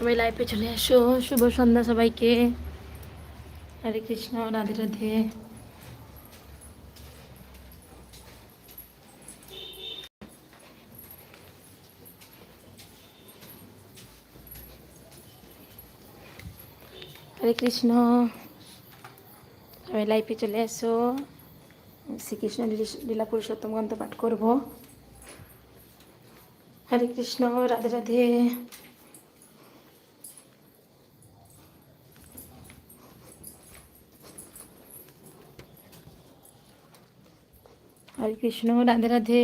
সবাই লাইফে চলে আসো। শুভ সন্ধ্যা সবাইকে। হরে কৃষ্ণ, রাধে রাধে। হরে কৃষ্ণ সবাই লাইফে চলে আসো। শ্রীকৃষ্ণ লীলা পুরুষোত্তম গ্রন্থ পাঠ করব। হরে কৃষ্ণ, রাধে রাধে। হরে কৃষ্ণ রাধে রাধে।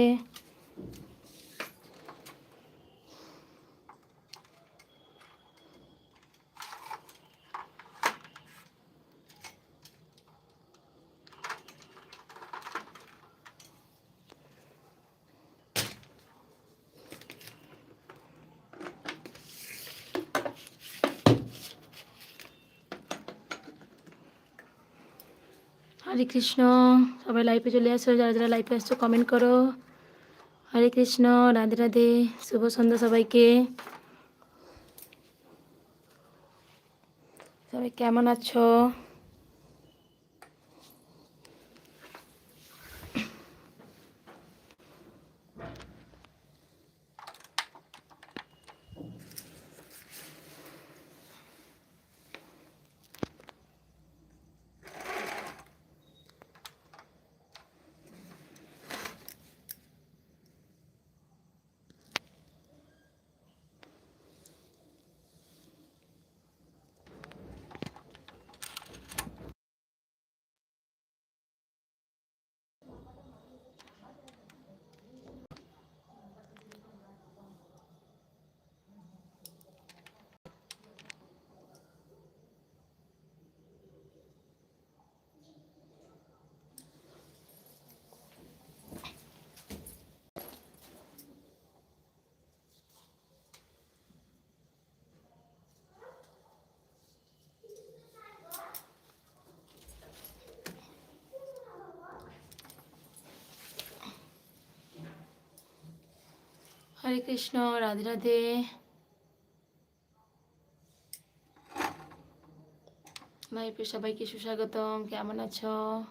হরে কৃষ্ণ, সবাই লাইফে চলে আসো। যারা যারা লাইফে আসছো কমেন্ট করো। হরে কৃষ্ণ, রাধে রাধে, শুভ সন্ধ্যা সবাইকে। সবাই কেমন আছো? হরে কৃষ্ণ, রাধে রাধে। লাইফে সবাইকে সুস্বাগতম, কেমন আছো?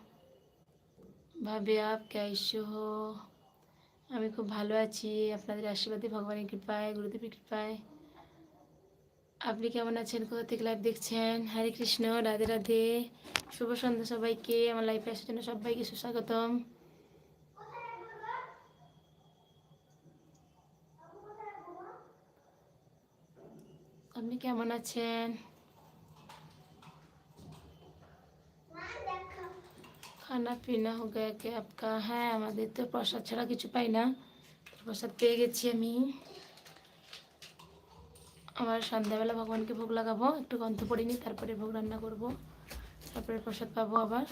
ভাবে, আপ কেসো হো? আমি খুব ভালো আছি, আপনাদের আশীর্বাদে, ভগবানের কৃপায়, গুরুদেবের কৃপায়। আপনি কেমন আছেন? কোথা থেকে লাইভ দেখছেন? হরে কৃষ্ণ, রাধে রাধে। শুভ সন্ধ্যা সবাইকে। আমার লাইফে আসার জন্য সবাইকে সুস্বাগতম। কেমন আছেন? খানা পিনা হো গয়া কে আপকা। হ্যাঁ আমাদের তো প্রসাদ ছাড়া কিছু পাই না। প্রসাদ পেয়ে গেছি আমি। আবার সন্ধ্যাবেলা ভগবানকে ভোগ লাগাবো, একটু গন্ধ পড়িনি, তারপরে ভোগ রান্না করব। তারপরে প্রসাদ পাবো আবার।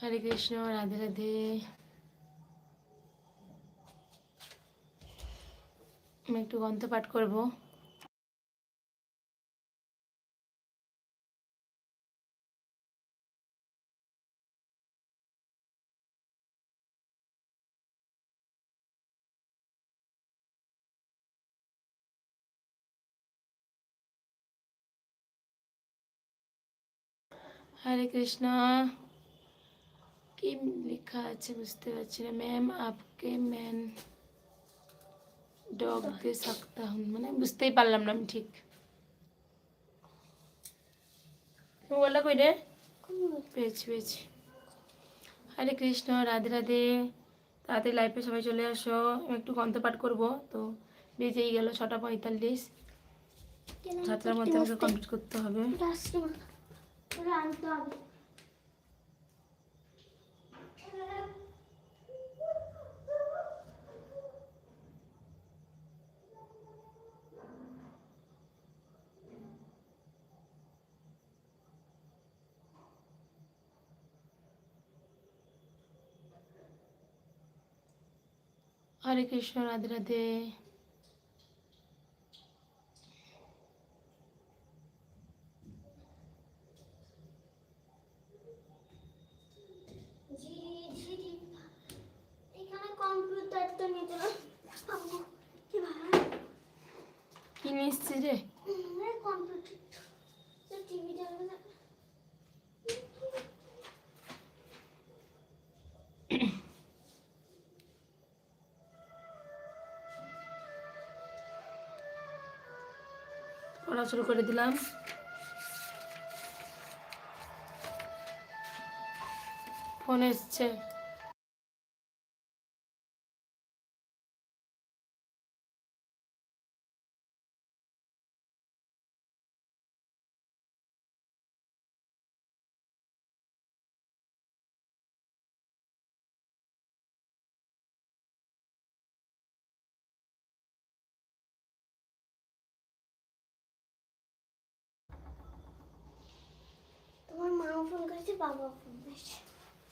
হরে কৃষ্ণ, রাধে রাধে। আমি একটু গ্রন্থ পাঠ করব। হরে কৃষ্ণ। কি লেখা আছে বুঝতে পারছি না। ম্যাম আপকে ম্যান ডগ দে থাকতে হুম মানে বুঝতেই পারলাম না আমি ঠিক। মোবাইলটা কই রে? পেয়েছি পেয়েছি। হরে কৃষ্ণ রাধে রাধে। তাড়াতাড়ি লাইফে সবাই চলে আসো। আমি একটু গন্ত পাঠ করব তো বেজেই গেল ছটা পঁয়তাল্লিশ। সাতটার মধ্যে আমাকে কমপ্লিট করতে হবে। হরে কৃষ্ণ রাধে রাধে ঝিরি ঝিরি এখানে কম্পিউটার তো শুরু করে দিলাম। ফোন এসছে। তোমার মা ফোন করেছে বাবা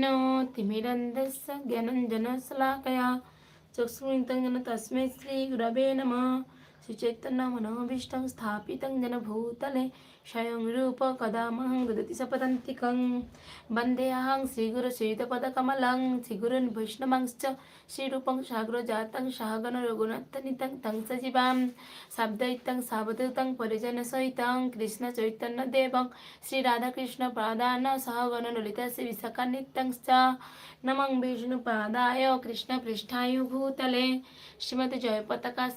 अज्ञानतिमिरन्धस्य ज्ञानञ्जनशलाकया चक्षुरुन्तं जन तस्मै श्रीगुरवे नमः श्रीचैतन्यमनोभीष्टं स्थापितं जनभूतले स्वयं रूप कदामहं ददति सपदन्तिकं वन्देऽहं श्रीगुरुश्रीतपदकमलं श्रीगुरुन् वैष्णवांश्च श्रीरूपं साग्रजातं सहगण रघुनाथनितं तं सजीवां शब्दयुक्तं सावधूतं परिजनसहितं कृष्णचैतन्यदेवं श्रीराधाकृष्णपादान सहगण ललिता श्रीविशाखानित्यंश्च नमं विष्णुपादाय कृष्णपृष्ठाय भूतले श्रीमती जयपताका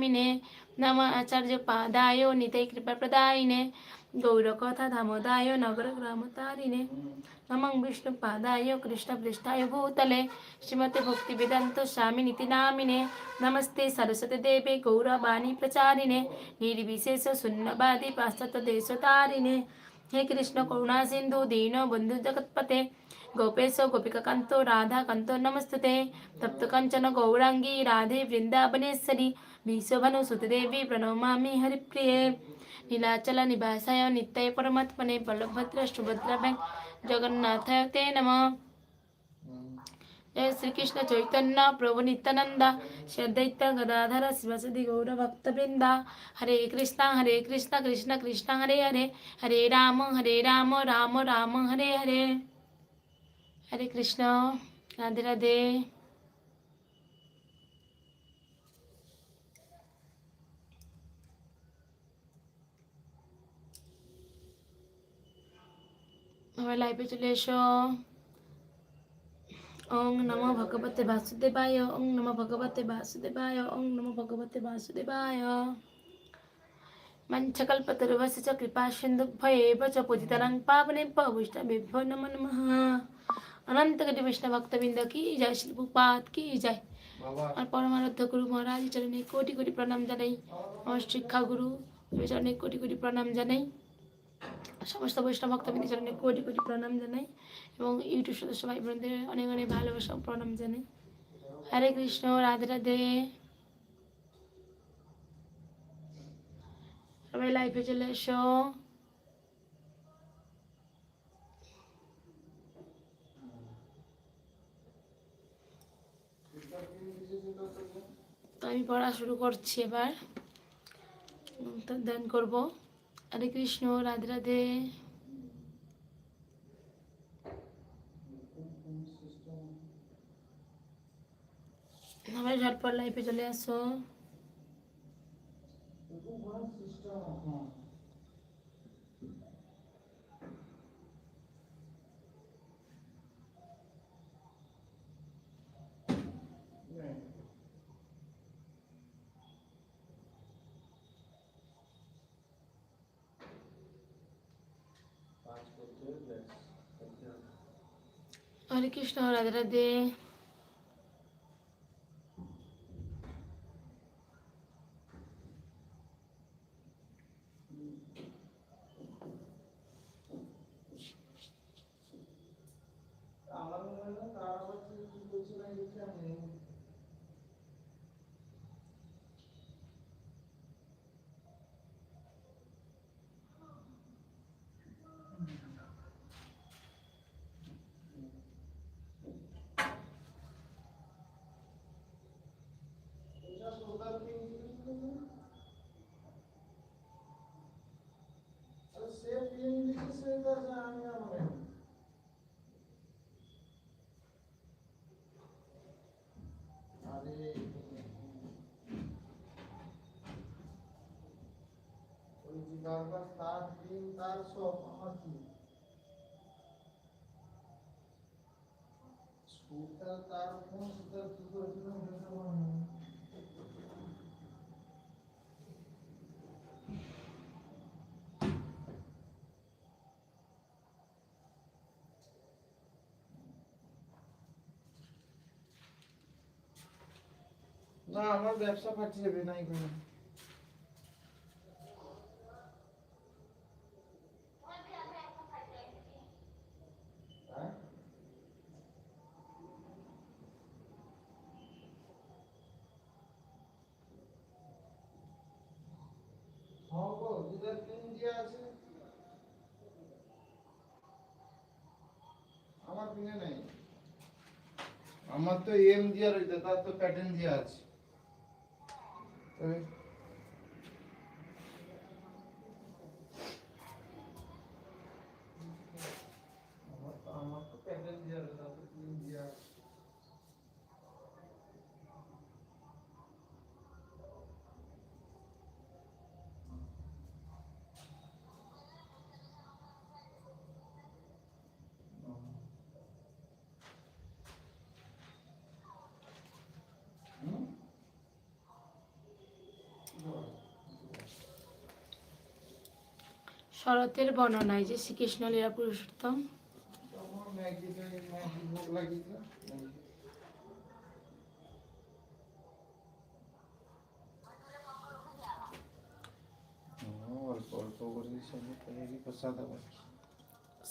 স্বামিনে आचार्य আচার্য পাদায় कृपा কৃপা প্রদায়িনে গৌরকথা नगर ग्राम গ্রামতারিণে नम विष्णु पादाय कृष्ण পৃষ্ঠায় भूतले। श्रीमती भक्ति वेदांत स्वामी नीति नामिने। नमस्ते सरस्वती देवे गौरवाणी प्रचारिणे। निर्विशेष सुन्नवादी पाश्चात देश तारिणे हे कृष्ण करुणा सिंधु, दीन बंधु जगतपते। गोपेश गोपिकांतो राधा कांतो नमस्ते तप्त कंचन गौरांगी राधे वृंदावनेश्वरी वृन्दावनेश्वरी विश्वभनु सुतदेवी प्रणमामि हरिप्रिये नीलाचल निवासाय नित्याय परमात्मने बलभद्र सुभद्राभ्यां जगन्नाथाय ते नमः जय श्रीकृष्ण चैतन्य प्रभु नित्यानंद श्रद्धैत्य गदाधर शिवसदि गौर भक्तवृंदा हरे कृष्णा हरे कृष्णा कृष्ण कृष्ण हरे हरे हरे राम हरे राम राम राम हरे हरे हरे कृष्ण राधे राधे আমার লাইফে চলে এসো। ওং নমো ভগবতে বাসুদেবায় ওং নমো ভগবতে বাসুদেবায় ওং নমো ভগবতে বাসুদেবায়। কৃপা সিন্ধুভ্যেব চ পতিতানাং পাবনেভ্য বৈষ্ণবেভ্যো নমো নমঃ। অনন্তকটি বৈষ্ণব ভক্তবৃন্দ কি জয় শিল্পপাত কি জয়। আর পরমারাধ্য গুরু মহারাজ চরণে কোটি কোটি প্রণাম জানাই। আমার শিক্ষা গুরু চরণে কোটি কোটি প্রণাম জানাই। সমস্ত বৈষ্ণব ভক্তবৃন্দ চরণে কোটি কোটি প্রণাম জানাই এবং ইউটিউব সদস্য ভাই বোনদের অনেক অনেক ভালোবাসা প্রণাম জানাই। হরে কৃষ্ণ, রাধে রাধে। সবাই লাইফে চলে এসো। আমি পড়া শুরু করছি এবার। ধ্যান করব। হরে কৃষ্ণ রাধে রাধে আমার ঝটপট লাইফে চলে আসো। হরে কৃষ্ণ রাধে রাধে সেটা জানি আমি আরে ওই যে বারবার তার দিন তার সব আমার কি স্কুটার তার ফোন স্কুটার কি করেছিলাম সেটা মনে নেই। না আমার ব্যবসা ফাটছে যাবে নাই কোনো হ্যাঁ? হ্যাঁ গো, যেটা পিন দেয়া আছে আমার পিনে নেই আমার তো এম দিয়া রইতে তার তো প্যাটার্ন দিয়া আছে Okay. শরতের বর্ণনায় যে শ্রীকৃষ্ণ লীলা পুরুষোত্তম।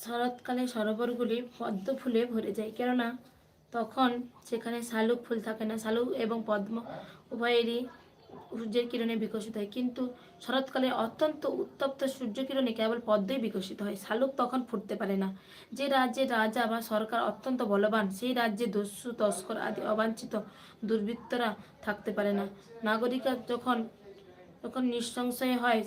শরৎকালে সরোবরগুলি পদ্ম ফুলে ভরে যায়, কেননা তখন সেখানে শালুক ফুল থাকে না। শালুক এবং পদ্ম উভয়েরই সূর্যের কিরণে বিকশিত হয়। কিন্তু শরৎকালে অত্যন্ত উত্তপ্ত সূর্য কিরণে কেবল পদ্মই বিকশিত হয়। শালুক তখন ফুটতে পারে না। যে রাজ্যে রাজা বা সরকার অত্যন্ত বলবান, সেই রাজ্যে দস্যু, তস্কর আদি অবাঞ্ছিত দুর্বৃত্তরা থাকতে পারে না। নাগরিকরা যখন তখন নিঃসংশয় হয়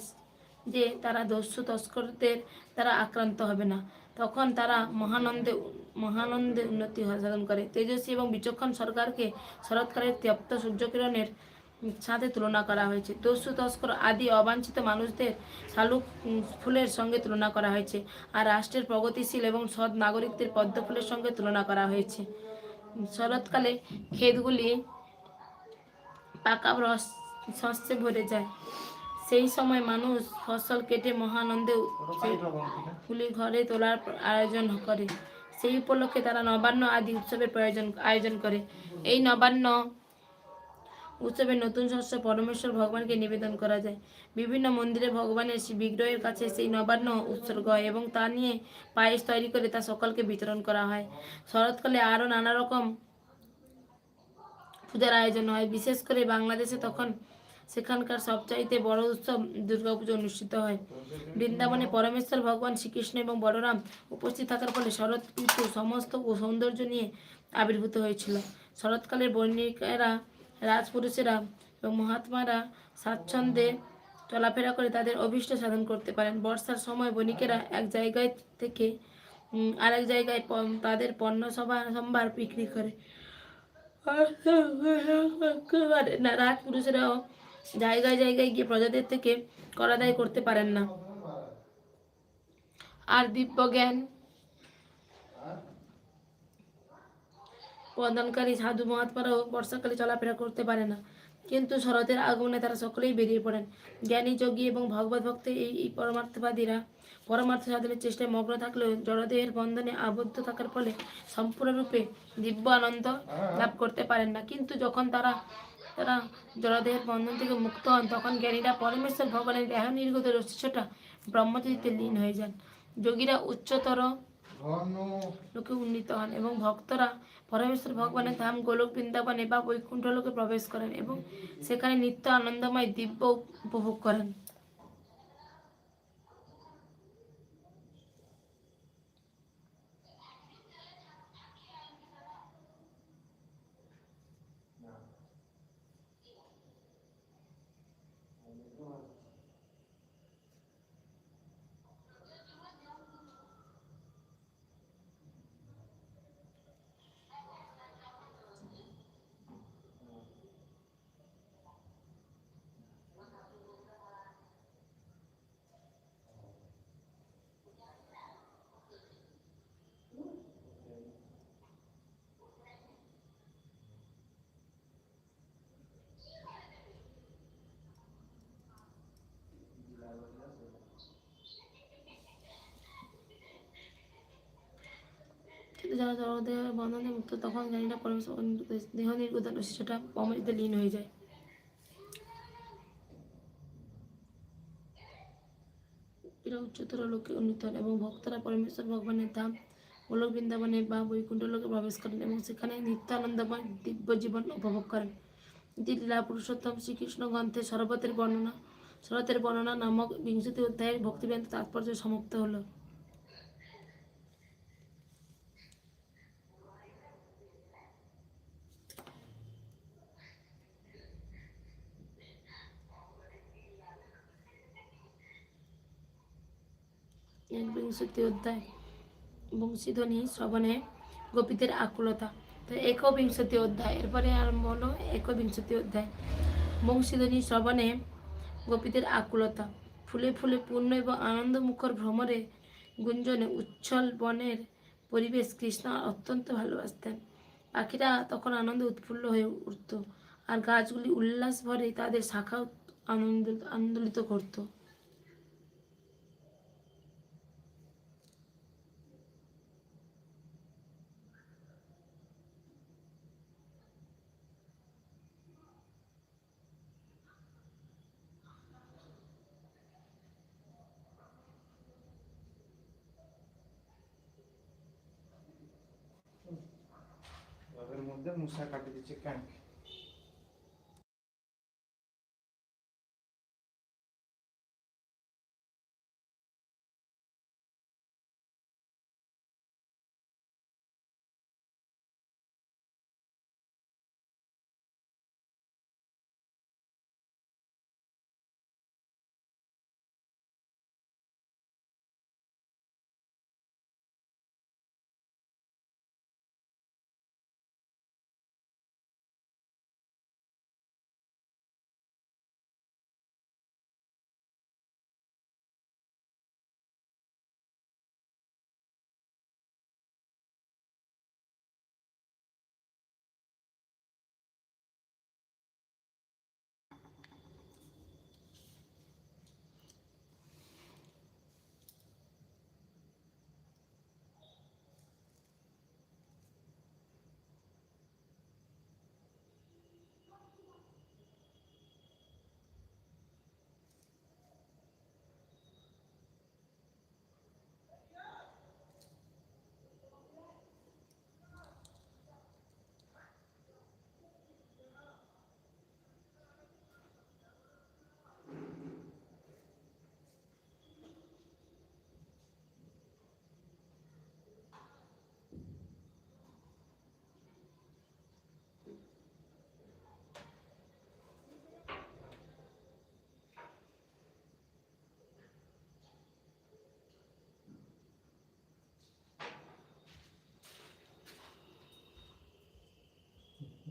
যে তারা দস্যু, তস্করদের দ্বারা আক্রান্ত হবে না, তখন তারা মহানন্দে মহানন্দে উন্নতি সাধন করে। তেজস্বী এবং বিচক্ষণ সরকারকে শরৎকালের ত্যপ্ত সূর্যকিরণের সাথে তুলনা করা হয়েছে। দস্যু তস্কর আদি অবাঞ্ছিত মানুষদের শালুক ফুলের সঙ্গে তুলনা করা হয়েছে আর রাষ্ট্রের প্রগতিশীল এবং সৎ নাগরিকদের পদ্ম ফুলের সঙ্গে তুলনা করা হয়েছে। শরৎকালে ক্ষেতগুলি পাকা রস শস্যে ভরে যায়। সেই সময় মানুষ ফসল কেটে মহানন্দে ফুলি ঘরে তোলার আয়োজন করে। সেই উপলক্ষে তারা নবান্ন আদি উৎসবের প্রয়োজন, আয়োজন করে। এই নবান্ন উৎসবে নতুন শস্য পরমেশ্বর ভগবানকে নিবেদন করা যায়। বিভিন্ন মন্দিরে ভগবানের বিগ্রহের কাছে সেই নবান্ন উৎসর্গ হয় এবং তা নিয়ে পায়েস তৈরি করে তা সকলকে বিতরণ করা হয়। শরৎকালে আরও নানা রকম পূজার আয়োজন হয়। বিশেষ করে বাংলাদেশে তখন সেখানকার সবচাইতে বড় উৎসব দুর্গাপুজো অনুষ্ঠিত হয়। বৃন্দাবনে পরমেশ্বর ভগবান শ্রীকৃষ্ণ এবং বলরাম উপস্থিত থাকার ফলে শরৎ ঋতু সমস্ত সৌন্দর্য নিয়ে আবির্ভূত হয়েছিল। শরৎকালের বণিকেরা রাজপুরুষেরা এবং মহাত্মারা স্বাচ্ছন্দ্যে চলাফেরা করে তাদের অভীষ্ট সাধন করতে পারেন। বর্ষার সময় বণিকেরা এক জায়গায় থেকে আরেক জায়গায় তাদের পণ্য সভা, সম্ভার বিক্রি করে। রাজপুরুষেরাও জায়গায় জায়গায় গিয়ে প্রজাদের থেকে করাদায় করতে পারেন না। আর দিব্য জ্ঞান প্রদানকারী সাধু মহাত্মারাও বর্ষাকালে চলাফেরা করতে পারে না। কিন্তু শরতের আগমনে তারা সকলেই বেরিয়ে পড়েন। জ্ঞানী, যোগী এবং ভগবত ভক্ত এই পরমার্থবাদীরা পরমার্থ সাধনের চেষ্টায় মগ্ন থাকলেও জড়দেহের বন্ধনে আবদ্ধ থাকার ফলে সম্পূর্ণরূপে দিব্য আনন্দ লাভ করতে পারেন না। কিন্তু যখন তারা তারা জড়দেহের বন্ধন থেকে মুক্ত হন, তখন জ্ঞানীরা পরমেশ্বর ভগবানের দেহ নির্গত রশ্মিটা ব্রহ্মচিত্তে লীন হয়ে যান। যোগীরা উচ্চতর লোকে উন্নীত হন এবং ভক্তরা পরমেশ্বর ভগবানের ধাম, গোলক বৃন্দাবনে বা বৈকুণ্ঠ লোকে প্রবেশ করেন এবং সেখানে নিত্য আনন্দময় দিব্য উপভোগ করেন কিন্তু যারা জড়দেহ বন্ধনে মুক্ত, তখন জ্ঞানীরা পরমেশ্বর দেহ নির্গত সেটা লীন হয়ে যায়। এরা উচ্চতর লোকে উন্নীত হন এবং ভক্তরা পরমেশ্বর ভগবানের ধাম, গোলক বৃন্দাবনে বা বৈকুণ্ঠ লোকে প্রবেশ করেন এবং সেখানে নিত্যানন্দময় দিব্য জীবন উপভোগ করেন। লীলা পুরুষোত্তম শ্রীকৃষ্ণ গ্রন্থে শরবতের বর্ণনা শরতের বর্ণনা নামক বিংশতি অধ্যায়ের ভক্তিবেদান্ত তাৎপর্য সমাপ্ত হলো। একবিংশতি অধ্যায়, বংশীধ্বনি শ্রবণে গোপীদের আকুলতা। তো একবিংশতি অধ্যায়, এরপরে আরম্ভ হলো একবিংশতি অধ্যায়। বংশীধ্বনি শ্রবণে গোপীদের আকুলতা। ফুলে ফুলে পূর্ণ এবং আনন্দমুখর ভ্রমরে গুঞ্জনে উচ্ছল বনের পরিবেশ কৃষ্ণ অত্যন্ত ভালোবাসতেন। পাখিরা তখন আনন্দে উৎফুল্ল হয়ে উঠত, আর গাছগুলি উল্লাস ভরে তাদের শাখা আনন্দ আন্দোলিত করতো। মধ্যে মশা কাটি দিচ্ছে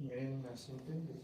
你那身份证。